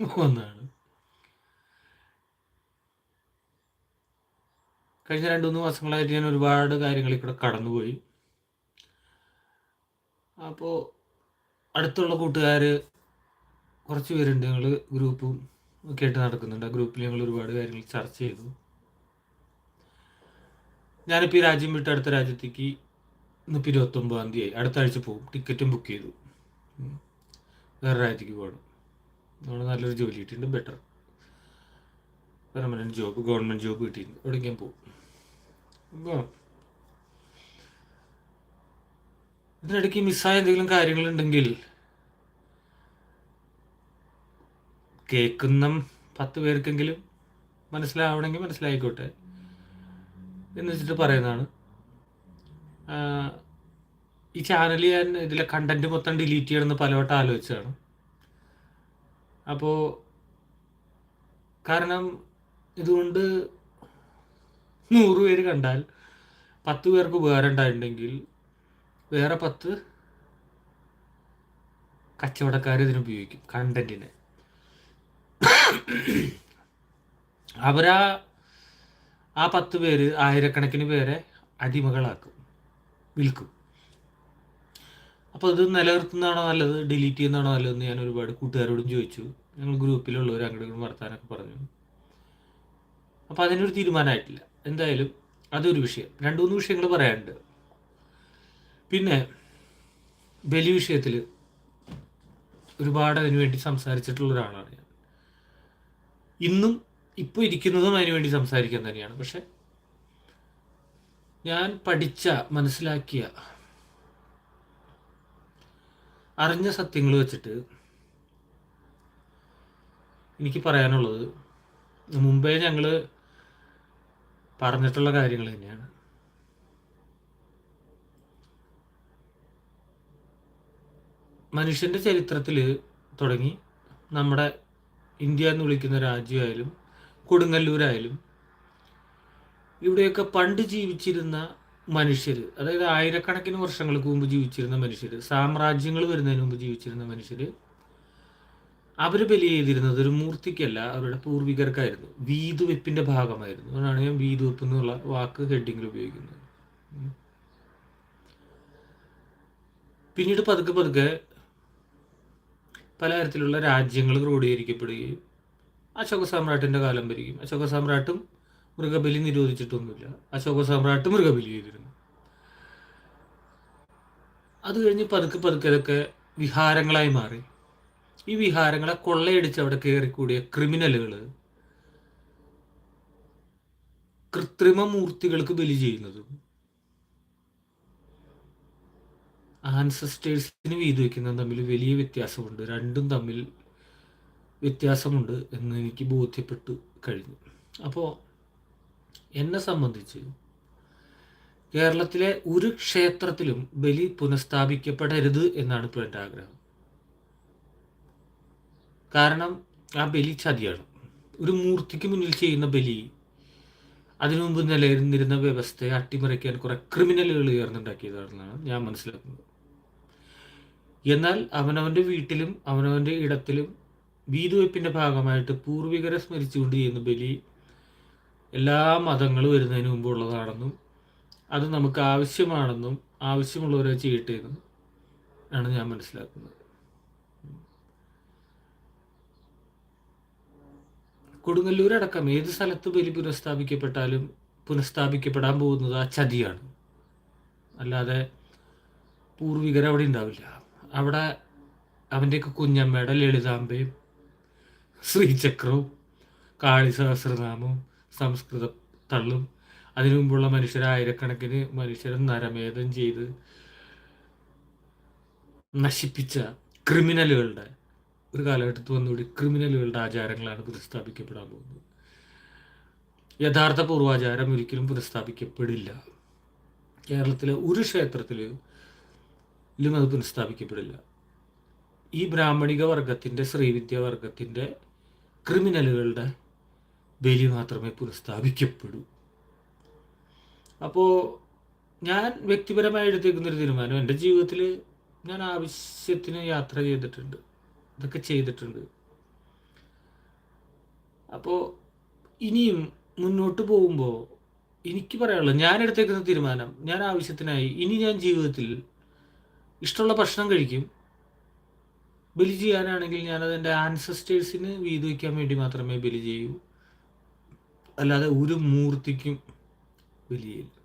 ഒന്നാണ് കഴിഞ്ഞ രണ്ട് മൂന്ന് മാസങ്ങളായിട്ട് ഞാൻ ഒരുപാട് കാര്യങ്ങൾ കൂടെ കടന്നുപോയി. അപ്പോൾ അടുത്തുള്ള കൂട്ടുകാർ കുറച്ച് പേരുണ്ട് ഞങ്ങൾ ഗ്രൂപ്പും ഒക്കെ ആയിട്ട് നടക്കുന്നുണ്ട്. ആ ഗ്രൂപ്പിൽ ഞങ്ങൾ ഒരുപാട് കാര്യങ്ങൾ ചർച്ച ചെയ്തു. ഞാനിപ്പോൾ ഈ രാജ്യം വിട്ട് അടുത്ത രാജ്യത്തേക്ക് ഇന്നിപ്പോൾ ഇരുപത്തൊമ്പതാം തീയതി ആയി. അടുത്ത ആഴ്ച പോകും ടിക്കറ്റും ബുക്ക് ചെയ്തു. വേറെ രാജ്യത്തേക്ക് പോകണം നമ്മൾ നല്ലൊരു ജോലി കിട്ടിയിട്ടുണ്ട് better permanent job government job കിട്ടിയിട്ടുണ്ട്. എവിടെയെങ്കിലും പോകും അപ്പോൾ ഇതിനിടയ്ക്ക് മിസ്സായ എന്തെങ്കിലും കാര്യങ്ങളുണ്ടെങ്കിൽ കേൾക്കുന്ന പത്ത് പേർക്കെങ്കിലും മനസ്സിലാവണമെങ്കിൽ മനസ്സിലായിക്കോട്ടെ. എന്ന് വെച്ചിട്ട് പറയുന്നതാണ്. ഈ ചാനൽ ഞാൻ ഇതിലെ കണ്ടന്റ് മൊത്തം ഡിലീറ്റ് ചെയ്യണമെന്ന് പലവട്ടം ആലോചിച്ചതാണ്. അപ്പോൾ കാരണം ഇതുകൊണ്ട് നൂറ് പേര് കണ്ടാൽ പത്ത് പേർക്ക് ഉപകാരം ഉണ്ടായിട്ടുണ്ടെങ്കിൽ വേറെ പത്ത് കച്ചവടക്കാർ ഇതിനുപയോഗിക്കും കണ്ടന്റിനെ. അവരാ ആ പത്ത് പേര് ആയിരക്കണക്കിന് പേരെ അടിമകളാക്കും വിൽക്കും. അപ്പോൾ ഇത് നിലനിർത്തുന്നതാണോ നല്ലത്? ഡിലീറ്റ് ചെയ്യുന്നതാണോ നല്ലതെന്ന് ഞാൻ ഒരുപാട് കൂട്ടുകാരോടും ചോദിച്ചു. ഞങ്ങൾ ഗ്രൂപ്പിലുള്ളവർ അങ്ങോട്ടും വർത്താനൊക്കെ പറഞ്ഞു. അപ്പോൾ അതിനൊരു തീരുമാനമായിട്ടില്ല. എന്തായാലും അതൊരു വിഷയം. രണ്ട് മൂന്ന് വിഷയങ്ങൾ പറയാനുണ്ട്. പിന്നെ ബലി വിഷയത്തിൽ ഒരുപാട് അതിനു വേണ്ടി സംസാരിച്ചിട്ടുള്ള ഒരാളാണ് ഞാൻ. ഇന്നും ഇപ്പോൾ ഇരിക്കുന്നതും അതിനു വേണ്ടി സംസാരിക്കാൻ തന്നെയാണ്. പക്ഷെ ഞാൻ പഠിച്ച മനസ്സിലാക്കിയ അറിഞ്ഞ സത്യങ്ങൾ വെച്ചിട്ട് എനിക്ക് പറയാനുള്ളത് മുമ്പേ ഞങ്ങൾ പറഞ്ഞിട്ടുള്ള കാര്യങ്ങൾ തന്നെയാണ്. മനുഷ്യന്റെ ചരിത്രത്തിൽ തുടങ്ങി നമ്മുടെ ഇന്ത്യ എന്ന് വിളിക്കുന്ന രാജ്യമായാലും കൊടുങ്ങല്ലൂരായാലും ഇവിടെയൊക്കെ പണ്ട് ജീവിച്ചിരുന്ന മനുഷ്യർ അതായത് ആയിരക്കണക്കിന് വർഷങ്ങൾക്ക് മുമ്പ് ജീവിച്ചിരുന്ന മനുഷ്യർ സാമ്രാജ്യങ്ങൾ വരുന്നതിന് മുമ്പ് ജീവിച്ചിരുന്ന മനുഷ്യർ അവർ ബലി ചെയ്തിരുന്നത് ഒരു മൂർത്തിക്കല്ല അവരുടെ പൂർവികർക്കായിരുന്നു. വീതുവെപ്പിന്റെ ഭാഗമായിരുന്നു. അതുകൊണ്ടാണ് ഞാൻ വീതുവെപ്പ് എന്നുള്ള വാക്ക് ഹെഡിങ്ങിൽ ഉപയോഗിക്കുന്നത്. പിന്നീട് പതുക്കെ പതുക്കെ പലതരത്തിലുള്ള രാജ്യങ്ങൾ ക്രോഡീകരിക്കപ്പെടുകയും അശോക സാമ്രാട്ടിന്റെ കാലം വരികയും അശോക സാമ്രാട്ടും മൃഗബലി നിരോധിച്ചിട്ടൊന്നുമില്ല. അശോക സമ്രാട്ട് മൃഗബലി ചെയ്തിരുന്നു. അത് കഴിഞ്ഞ് പതുക്കെ പതുക്കെ അതൊക്കെ വിഹാരങ്ങളായി മാറി. ഈ വിഹാരങ്ങളെ കൊള്ളയടിച്ച് അവിടെ കയറിക്കൂടിയ ക്രിമിനലുകൾ കൃത്രിമ മൂർത്തികൾക്ക് ബലി ചെയ്യുന്നതും ആൻസസ്റ്റേഴ്സിന് വീതി വയ്ക്കുന്നതും തമ്മിൽ വലിയ വ്യത്യാസമുണ്ട്. രണ്ടും തമ്മിൽ വ്യത്യാസമുണ്ട് എന്ന് എനിക്ക് ബോധ്യപ്പെട്ടു കഴിഞ്ഞു. അപ്പോൾ എന്നെ സംബന്ധിച്ച് കേരളത്തിലെ ഒരു ക്ഷേത്രത്തിലും ബലി പുനഃസ്ഥാപിക്കപ്പെടരുത് എന്നാണ് ഇപ്പോൾ എന്റെ ആഗ്രഹം. കാരണം ആ ബലി ചതിയാണ്. ഒരു മൂർത്തിക്ക് മുന്നിൽ ചെയ്യുന്ന ബലി അതിനു മുമ്പ് നിലനിന്നിരുന്ന വ്യവസ്ഥയെ അട്ടിമറിക്കാൻ കുറെ ക്രിമിനലുകൾ ഉയർന്നുണ്ടാക്കിയതാണെന്നാണ് ഞാൻ മനസ്സിലാക്കുന്നത്. എന്നാൽ അവനവന്റെ വീട്ടിലും അവനവന്റെ ഇടത്തിലും വീതുവെപ്പിന്റെ ഭാഗമായിട്ട് പൂർവികരെ സ്മരിച്ചുകൊണ്ട് ചെയ്യുന്ന ബലി എല്ലാ മതങ്ങളും വരുന്നതിന് മുമ്പുള്ളതാണെന്നും അത് നമുക്ക് ആവശ്യമാണെന്നും ആവശ്യമുള്ളവരെ ചെയ്യട്ടേന്നും ആണ് ഞാൻ മനസ്സിലാക്കുന്നത്. കൊടുങ്ങല്ലൂരടക്കം ഏത് സ്ഥലത്ത് ബലി പുനഃസ്ഥാപിക്കപ്പെട്ടാലും പുനഃസ്ഥാപിക്കപ്പെടാൻ പോകുന്നത് ആ ചതിയാണ്. അല്ലാതെ പൂർവികർ അവിടെ ഉണ്ടാവില്ല. അവിടെ അവന്റെയൊക്കെ കുഞ്ഞമ്മയുടെ ലളിതാംബയും ശ്രീചക്രവും കാളി സഹസ്രനാമവും സംസ്കൃത തള്ളും. അതിനു മുമ്പുള്ള മനുഷ്യരെ ആയിരക്കണക്കിന് മനുഷ്യരെ നരമേധം ചെയ്ത് നശിപ്പിച്ച ക്രിമിനലുകളുടെ ഒരു കാലഘട്ടത്ത് വന്നുകൂടി ക്രിമിനലുകളുടെ ആചാരങ്ങളാണ് പുനഃസ്ഥാപിക്കപ്പെടാൻ പോകുന്നത്. യഥാർത്ഥ പൂർവാചാരം ഒരിക്കലും പുനഃസ്ഥാപിക്കപ്പെടില്ല. കേരളത്തിലെ ഒരു ക്ഷേത്രത്തിലും അത് പുനഃസ്ഥാപിക്കപ്പെടില്ല. ഈ ബ്രാഹ്മണിക വർഗത്തിന്റെ ശ്രീവിദ്യ വർഗത്തിന്റെ ക്രിമിനലുകളുടെ ബലി മാത്രമേ പുനഃസ്ഥാപിക്കപ്പെടൂ. അപ്പോൾ ഞാൻ വ്യക്തിപരമായി എടുത്തേക്കുന്നൊരു തീരുമാനം. എന്റെ ജീവിതത്തിൽ ഞാൻ ആവശ്യത്തിന് യാത്ര ചെയ്തിട്ടുണ്ട്. ഇതൊക്കെ ചെയ്തിട്ടുണ്ട്. അപ്പോൾ ഇനിയും മുന്നോട്ട് പോകുമ്പോൾ എനിക്ക് പറയാനുള്ളത് ഞാൻ എടുത്തേക്കുന്ന തീരുമാനം ഞാൻ ആവശ്യത്തിനായി ഇനി ഞാൻ ജീവിതത്തിൽ ഇഷ്ടമുള്ള ഭക്ഷണം കഴിക്കും. ബലി ചെയ്യാനാണെങ്കിൽ ഞാനത് എന്റെ ആൻസസ്റ്റേഴ്സിന് വീത് വയ്ക്കാൻ വേണ്ടി മാത്രമേ ബലി ചെയ്യൂ. അല്ലാതെ ഒരു മൂർത്തിക്കും വിലയില്ല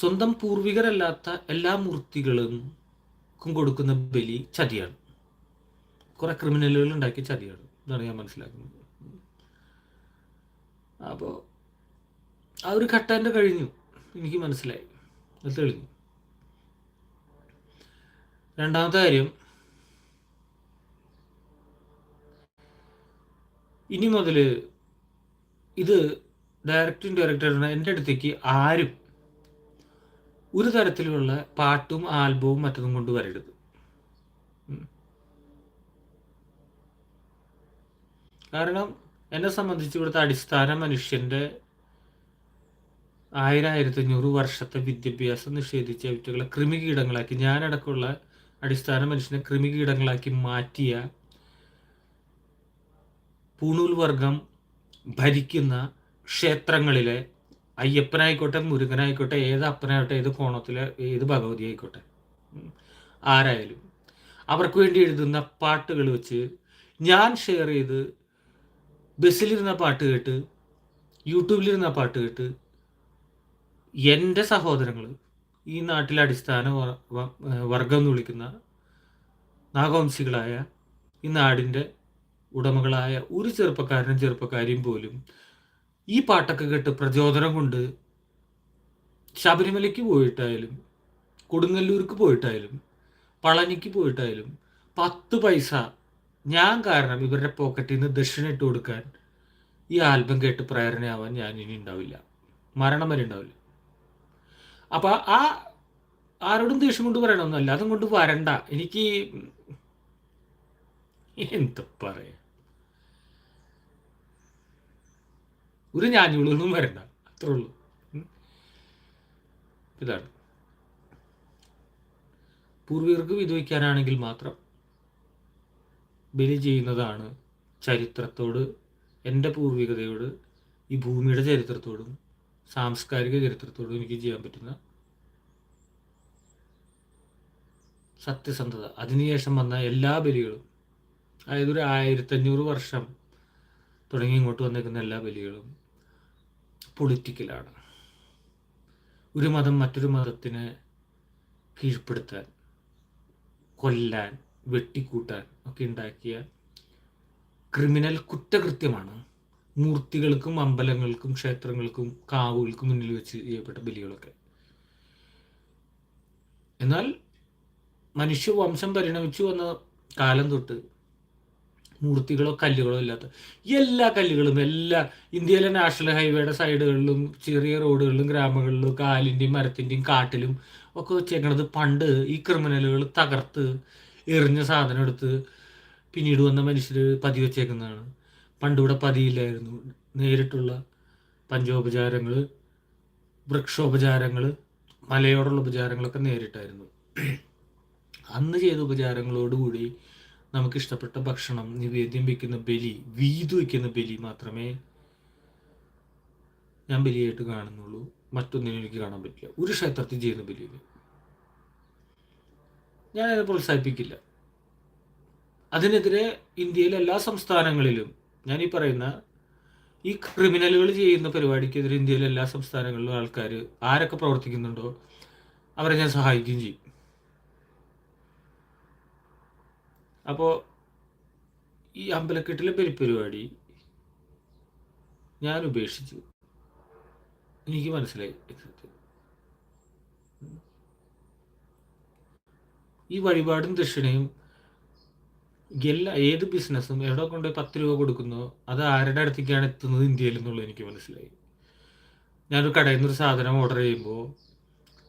സ്വന്തം പൂർവികരല്ലാത്ത എല്ലാ മൂർത്തികളും കൊടുക്കുന്ന ബലി ചതിയാണ്. കുറെ ക്രിമിനലുകൾ ഉണ്ടാക്കിയ ചതിയാണ്. എന്നാണ് ഞാൻ മനസ്സിലാക്കുന്നത്. അപ്പോൾ ആ ഒരു ഘട്ടന്റെ കഴിഞ്ഞു. എനിക്ക് മനസ്സിലായി. അത് തെളിഞ്ഞു. രണ്ടാമത്തെ കാര്യം ഇനി മുതൽ ഇത് ഡയറക്ടറും ഡയറക്ടറും എന്റെ അടുത്തേക്ക് ആരും ഒരു തരത്തിലുള്ള പാട്ടും ആൽബവും മറ്റതും കൊണ്ട് വരരുത്. കാരണം എന്നെ സംബന്ധിച്ച് ഇവിടുത്തെ അടിസ്ഥാന മനുഷ്യന്റെ ആയിരം അഞ്ഞൂറ് വർഷത്തെ വിദ്യാഭ്യാസം നിഷേധിച്ച കുട്ടികളെ കൃമികീടങ്ങളാക്കി ഞാനടക്കമുള്ള അടിസ്ഥാന മനുഷ്യനെ കൃമികീടങ്ങളാക്കി മാറ്റിയ പൂണൂൽ വർഗം ഭരിക്കുന്ന ക്ഷേത്രങ്ങളിലെ അയ്യപ്പനായിക്കോട്ടെ മുരുകനായിക്കോട്ടെ ഏത് അപ്പനായിക്കോട്ടെ ഏത് കോണത്തിലെ ഏത് ഭഗവതി ആയിക്കോട്ടെ ആരായാലും അവർക്ക് വേണ്ടി എഴുതുന്ന പാട്ടുകൾ വെച്ച് ഞാൻ ഷെയർ ചെയ്ത് ബസ്സിലിരുന്ന പാട്ട് കേട്ട് യൂട്യൂബിലിരുന്ന പാട്ട് കേട്ട് എന്റെ സഹോദരങ്ങൾ ഈ നാട്ടിലെ അടിസ്ഥാന വർഗം എന്ന് വിളിക്കുന്ന നാഗവംശികളായ ഈ നാടിന്റെ ഉടമകളായ ഒരു ചെറുപ്പക്കാരനും ചെറുപ്പക്കാരിയും പോലും ഈ പാട്ടൊക്കെ കേട്ട് പ്രചോദനം കൊണ്ട് ശബരിമലയ്ക്ക് പോയിട്ടായാലും കൊടുങ്ങല്ലൂർക്ക് പോയിട്ടായാലും പളനിക്ക് പോയിട്ടായാലും പത്ത് പൈസ ഞാൻ കാരണം ഇവരുടെ പോക്കറ്റിൽ നിന്ന് ദക്ഷിണ ഇട്ട് കൊടുക്കാൻ ഈ ആൽബം കേട്ട് പ്രേരണയാവാൻ ഞാൻ ഇനി ഉണ്ടാവില്ല. മരണം വരെ ഉണ്ടാവില്ല. അപ്പൊ ആ ആരോടും ദേഷ്യം കൊണ്ട് പറയണമെന്നല്ല അതും കൊണ്ട് വരണ്ട. എനിക്ക് എന്താ പറയാ. ഒരു ഞാഞ്ഞുകളൊന്നും വരണ്ട അത്രേ ഉള്ളൂ. ഇതാണ്. പൂർവികർക്ക് വിധവയ്ക്കാനാണെങ്കിൽ മാത്രം ബലി ചെയ്യുന്നതാണ് ചരിത്രത്തോട് എന്റെ പൂർവികതയോട് ഈ ഭൂമിയുടെ ചരിത്രത്തോടും സാംസ്കാരിക ചരിത്രത്തോടും എനിക്ക് ചെയ്യാൻ പറ്റുന്ന സത്യസന്ധത. അതിനുശേഷം വന്ന എല്ലാ ബലികളും അതായത് ഒരു ആയിരത്തഞ്ഞൂറ് വർഷം തുടങ്ങി ഇങ്ങോട്ട് വന്നേക്കുന്ന എല്ലാ ബലികളും പൊളിറ്റിക്കലാണ്. ഒരു മതം മറ്റൊരു മതത്തിനെ കീഴ്പ്പെടുത്താൻ കൊല്ലാൻ വെട്ടിക്കൂട്ടാൻ ഒക്കെ ഉണ്ടാക്കിയ ക്രിമിനൽ കുറ്റകൃത്യമാണ് മൂർത്തികൾക്കും അമ്പലങ്ങൾക്കും ക്ഷേത്രങ്ങൾക്കും കാവുകൾക്കും മുന്നിൽ വെച്ച് ചെയ്യപ്പെട്ട ബലികളൊക്കെ. എന്നാൽ മനുഷ്യവംശം പരിണമിച്ചു വന്ന കാലം തൊട്ട് മൂർത്തികളോ കല്ലുകളോ ഇല്ലാത്ത എല്ലാ കല്ലുകളും എല്ലാ ഇന്ത്യയിലെ നാഷണൽ ഹൈവേയുടെ സൈഡുകളിലും ചെറിയ റോഡുകളിലും ഗ്രാമങ്ങളിലും കാലിന്റെയും മരത്തിന്റെയും കാട്ടിലും ഒക്കെ വെച്ചേക്കണത് പണ്ട് ഈ ക്രിമിനലുകൾ തകർത്ത് എറിഞ്ഞ സാധനം എടുത്ത് പിന്നീട് വന്ന മനുഷ്യർ പതി വെച്ചേക്കുന്നതാണ്. പണ്ടിവിടെ പതിയില്ലായിരുന്നു. നേരിട്ടുള്ള പഞ്ചോപചാരങ്ങൾ വൃക്ഷോപചാരങ്ങൾ മലയോടുള്ള ഉപചാരങ്ങളൊക്കെ നേരിട്ടായിരുന്നു. അന്ന് ചെയ്ത ഉപചാരങ്ങളോടുകൂടി നമുക്ക് ഇഷ്ടപ്പെട്ട ഭക്ഷണം നിവേദ്യം വയ്ക്കുന്ന ബലി വീതു വയ്ക്കുന്ന ബലി മാത്രമേ ഞാൻ ബലിയായിട്ട് കാണുന്നുള്ളൂ. മറ്റൊന്നിനും എനിക്ക് കാണാൻ പറ്റില്ല. ഒരു ക്ഷേത്രത്തിൽ ചെയ്യുന്ന ബലിയിൽ ഞാനത് പ്രോത്സാഹിപ്പിക്കില്ല. അതിനെതിരെ ഇന്ത്യയിലെ എല്ലാ സംസ്ഥാനങ്ങളിലും ഞാൻ ഈ പറയുന്ന ഈ ക്രിമിനലുകൾ ചെയ്യുന്ന പരിപാടിക്കെതിരെ ഇന്ത്യയിലെ എല്ലാ സംസ്ഥാനങ്ങളിലും ആൾക്കാർ ആരൊക്കെ പ്രവർത്തിക്കുന്നുണ്ടോ അവരെ ഞാൻ സഹായിക്കുകയും ചെയ്യും. അപ്പോൾ ഈ അമ്പലക്കെട്ടിലെ പരിപാടി ഞാൻ ഉപേക്ഷിച്ചു. എനിക്ക് മനസ്സിലായി ഈ വഴിപാടും ദക്ഷിണയും എല്ലാ ഏത് ബിസിനസ്സും എവിടെ കൊണ്ട് പത്ത് രൂപ കൊടുക്കുന്നു അത് ആരുടെ അടുത്തേക്കാണ് എത്തുന്നത് ഇന്ത്യയിൽ എന്നുള്ളത് എനിക്ക് മനസ്സിലായി. ഞാനൊരു കടയിൽ നിന്നൊരു സാധനം ഓർഡർ ചെയ്യുമ്പോൾ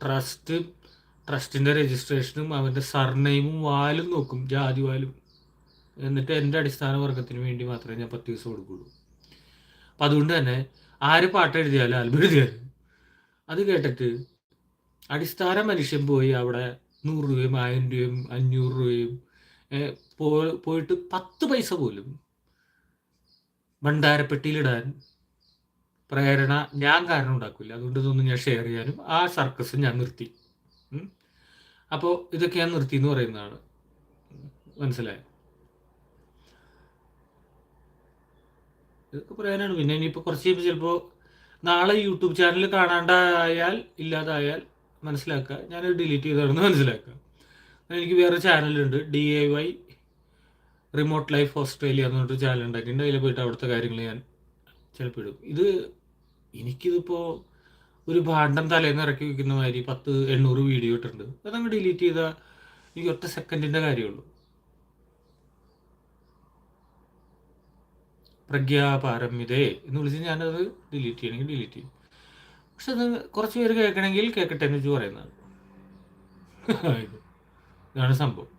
ട്രസ്റ്റ് ട്രസ്റ്റിന്റെ രജിസ്ട്രേഷനും അവന്റെ സർനെയിമും വാലും നോക്കും ജാതി വാലും. എന്നിട്ട് എന്റെ അടിസ്ഥാന വർഗത്തിന് വേണ്ടി മാത്രമേ ഞാൻ പത്ത് ദിവസം കൊടുക്കുള്ളൂ. അപ്പം അതുകൊണ്ട് തന്നെ ആര് പാട്ട് എഴുതിയാലും ആൽബം എഴുതിയാലും അത് കേട്ടിട്ട് അടിസ്ഥാന മനുഷ്യൻ പോയി അവിടെ നൂറ് രൂപയും ആയിരം രൂപയും അഞ്ഞൂറ് രൂപയും പോയിട്ട് പത്ത് പൈസ പോലും ഭണ്ഡാരപ്പെട്ടിയിലിടാൻ പ്രേരണ ഞാൻ കാരണം ഉണ്ടാക്കില്ല. അതുകൊണ്ട് ഇതൊന്നും ഞാൻ ഷെയർ ചെയ്യാനും ആ സർക്കസ് ഞാൻ നിർത്തി. അപ്പോൾ ഇതൊക്കെ ഞാൻ നിർത്തി എന്ന് പറയുന്നതാണ്. മനസ്സിലായോ? ഇതൊക്കെ പറയാനാണ്. പിന്നെ ഇനിയിപ്പോൾ കുറച്ച് കഴിയുമ്പോൾ ചിലപ്പോൾ നാളെ യൂട്യൂബ് ചാനൽ കാണാണ്ടായാൽ ഇല്ലാതായാൽ മനസ്സിലാക്കുക. ഞാനത് ഡിലീറ്റ് ചെയ്തതാണെന്ന് മനസ്സിലാക്കുക. എനിക്ക് വേറെ ചാനലുണ്ട്. D A Y remote life Australia എന്ന് പറഞ്ഞിട്ട് ചാനൽ ഉണ്ടാക്കിയിട്ടുണ്ട് അതിൽ പോയിട്ട് അവിടുത്തെ കാര്യങ്ങൾ ഞാൻ ചിലപ്പോൾ ഇടും. ഇത് എനിക്കിതിപ്പോൾ ഒരു ഭാണ്ഡം തലേന്ന് ഇറക്കി വെക്കുന്ന മാതിരി പത്ത് എണ്ണൂറ് വീഡിയോ ഇട്ടിട്ടുണ്ട്. അതങ്ങ് ഡിലീറ്റ് ചെയ്താൽ എനിക്ക് ഒറ്റ സെക്കൻഡിന്റെ കാര്യമുള്ളൂ പ്രജ്ഞാപാരമ്യതേ എന്ന് വിളിച്ച് ഞാനത് ഡിലീറ്റ് ചെയ്യണമെങ്കിൽ ഡിലീറ്റ് ചെയ്യും. പക്ഷെ അത് കുറച്ച് പേര് കേൾക്കണമെങ്കിൽ കേൾക്കട്ടെ എന്ന് വെച്ച് പറയുന്നതാണ്. ഇതാണ് സംഭവം.